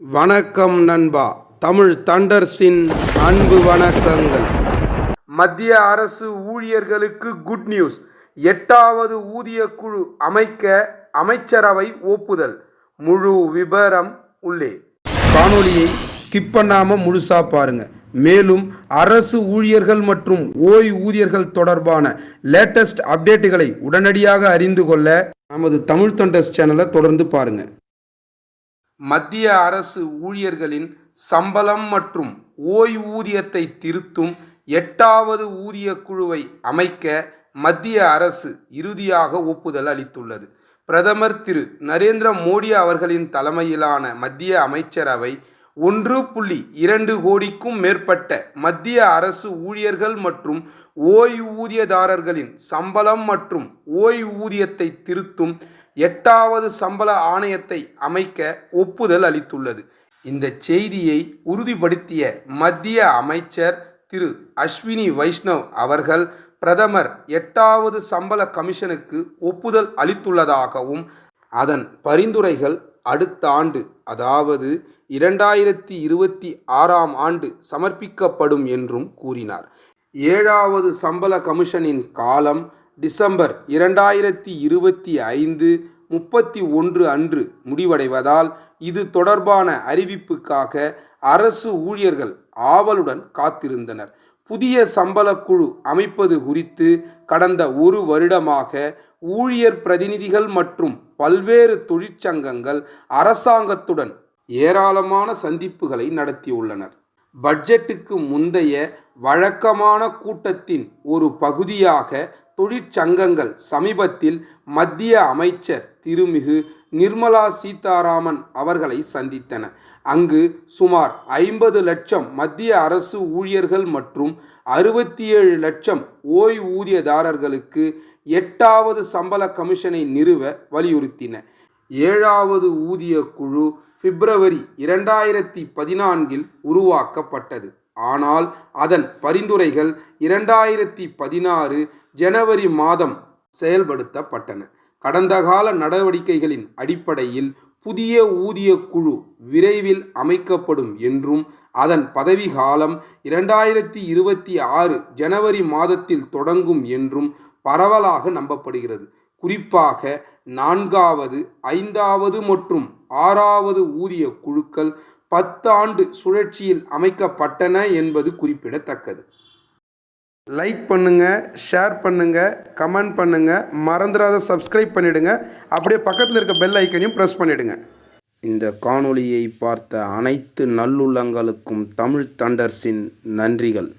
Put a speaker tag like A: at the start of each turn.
A: வணக்கம் நண்பா. தமிழ் தண்டர்ஸின் அன்பு வணக்கங்கள். மத்திய அரசு ஊழியர்களுக்கு குட் நியூஸ். எட்டாவது ஊதிய குழு அமைக்க அமைச்சரவை ஒப்புதல். முழு விபரம் உள்ளே. காணொளியை ஸ்கிப் பண்ணாம முழுசா பாருங்க. மேலும் அரசு ஊழியர்கள் மற்றும் ஓய்வூதியர்கள் தொடர்பான லேட்டஸ்ட் அப்டேட்டுகளை உடனடியாக அறிந்து கொள்ள நமது தமிழ் தண்டர்ஸ் சேனலை தொடர்ந்து பாருங்க. மத்திய அரசு ஊழியர்களின் சம்பளம் மற்றும் ஓய்வூதியத்தை திருத்தும் எட்டாவது ஊதிய குழுவை அமைக்க மத்திய அரசு இறுதியாக ஒப்புதல் அளித்துள்ளது. பிரதமர் திரு. நரேந்திர மோடி அவர்களின் தலைமையிலான மத்திய அமைச்சரவை ஒன்று புள்ளி இரண்டு கோடிக்கும் மேற்பட்ட மத்திய அரசு ஊழியர்கள் மற்றும் ஓய்வூதியதாரர்களின் சம்பளம் மற்றும் ஓய்வூதியத்தை திருத்தும் எட்டாவது சம்பள ஆணையத்தை அமைக்க ஒப்புதல் அளித்துள்ளது. இந்த செய்தியை உறுதிப்படுத்திய மத்திய அமைச்சர் திரு அஸ்வினி வைஷ்ணவ் அவர்கள் பிரதமர் எட்டாவது சம்பள கமிஷனுக்கு ஒப்புதல் அளித்துள்ளதாகவும் அதன் பரிந்துரைகள் அடுத்த ஆண்டு அதாவது இரண்டாயிரத்தி இருபத்தி ஆறாம் ஆண்டு சமர்ப்பிக்கப்படும் என்றும் கூறினார். ஏழாவது சம்பள கமிஷனின் காலம் டிசம்பர் இரண்டாயிரத்தி இருபத்தி ஐந்து முப்பத்தி ஒன்று அன்று முடிவடைவதால் இது தொடர்பான அறிவிப்புக்காக அரசு ஊழியர்கள் ஆவலுடன் காத்திருந்தனர். புதிய சம்பள குழு அமைப்பது குறித்து கடந்த ஒரு வருடமாக ஊழியர் பிரதிநிதிகள் மற்றும் பல்வேறு தொழிற்சங்கங்கள் அரசாங்கத்துடன் ஏராளமான சந்திப்புகளை நடத்தியுள்ளனர். பட்ஜெட்டுக்கு முந்தைய வழக்கமான கூட்டத்தின் ஒரு பகுதியாக தொழிற்சங்கங்கள் சமீபத்தில் மத்திய அமைச்சர் திருமிகு நிர்மலா சீதாராமன் அவர்களை சந்தித்தன. அங்கு சுமார் ஐம்பது லட்சம் மத்திய அரசு ஊழியர்கள் மற்றும் அறுபத்தி ஏழு லட்சம் ஓய்வூதியதாரர்களுக்கு எட்டாவது சம்பள கமிஷனை நிறுவ வலியுறுத்தின. ஏழாவது ஊதிய குழு பிப்ரவரி இரண்டாயிரத்தி பதினான்கில் உருவாக்கப்பட்டது. ஆனால் அதன் பரிந்துரைகள் இரண்டாயிரத்தி பதினாறு ஜனவரி மாதம் செயல்படுத்தப்பட்டன. கடந்த கால நடவடிக்கைகளின் அடிப்படையில் புதிய ஊதிய குழு விரைவில் அமைக்கப்படும் என்றும் அதன் பதவிகாலம் இரண்டாயிரத்தி இருபத்தி ஆறு ஜனவரி மாதத்தில் தொடங்கும் என்றும் பரவலாக நம்பப்படுகிறது. குறிப்பாக நான்காவது ஐந்தாவது மற்றும் ஆறாவது ஊதிய குழுக்கள் பத்தாண்டு சுழற்சியில் அமைக்கப்பட்டன என்பது குறிப்பிடத்தக்கது. லைக் பண்ணுங்க ஷேர் பண்ணுங்க கமெண்ட் பண்ணுங்க மறந்துடாத சப்ஸ்கிரைப் பண்ணிடுங்க. அப்படியே பக்கத்தில் இருக்க பெல் ஐக்கனையும் ப்ரெஸ் பண்ணிடுங்க. இந்த காணொளியை பார்த்த அனைத்து நல்லுள்ளங்களுக்கும் தமிழ் தண்டர்ஸின் நன்றிகள்.